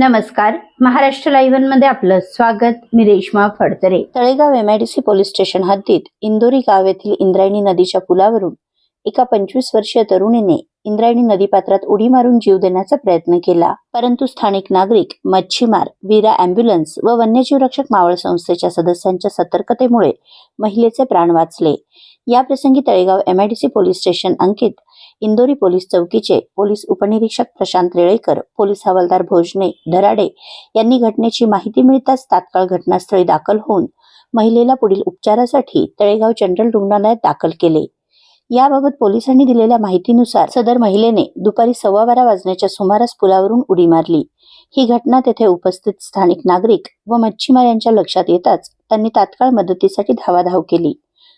नमस्कार. महाराष्ट्र लाईव्हमध्ये आपलं स्वागत. मी Reshma Phadtare. Talegaon MIDC police station हद्दीत इंदोरी गाव येथील इंद्रायणी नदीच्या पुलावरून एका पंचवीस वर्षीय तरुणीने इंद्रायणी नदीपात्रात उडी मारून जीव देण्याचा प्रयत्न केला. परंतु स्थानिक नागरिक मच्छीमार वीरा अँब्युलन्स व वन्यजीव रक्षक मावळ संस्थेच्या सदस्यांच्या सतर्कतेमुळे महिलेचे प्राण वाचले. या प्रसंगी तळेगाव एमआयडीसी पोलीस स्टेशन अंकित इंदोरी पोलीस चौकीचे पोलीस उपनिरीक्षक प्रशांत रेळेकर पोलीस हवालदार भोजने धराडे यांनी घटनेची माहिती मिळताच तात्काळ घटनास्थळी दाखल होऊन महिलेला पुढील उपचारासाठी तळेगाव जनरल रुग्णालयात दाखल केले. याबाबत पोलिसांनी दिलेल्या माहितीनुसार सदर महिलेने दुपारी सव्वा बारा वाजण्याच्या सुमारास पुलावरून उडी मारली. ही घटना तेथे उपस्थित स्थानिक नागरिक व मच्छीमार यांच्या लक्षात येताच त्यांनी तात्काळ मदतीसाठी धावाधाव केली.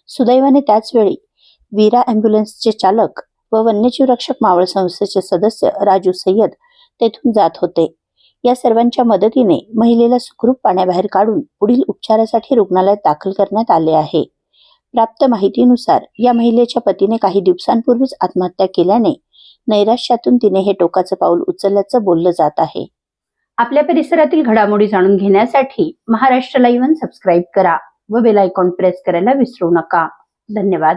सुदैवाने त्याचवेळी वीरा अँब्युलन्सचे चालक व वन्यजीव रक्षक मावळ संस्थेचे सदस्य राजू सय्यद तेथून जात होते. या सर्वांच्या मदतीने महिलेला सुखरूप पाण्याबाहेर काढून पुढील उपचारासाठी रुग्णालयात दाखल करण्यात आले आहे. प्राप्त माहितीनुसार या महिलेच्या पतीने काही दिवसांपूर्वीच आत्महत्या केल्याने नैराश्यातून तिने हे टोकाचं पाऊल उचलल्याचं बोललं जात आहे. आपल्या परिसरातील घडामोडी जाणून घेण्यासाठी महाराष्ट्र लाईव्ह सबस्क्राईब करा व बेल आयकॉन प्रेस करायला विसरू नका. धन्यवाद.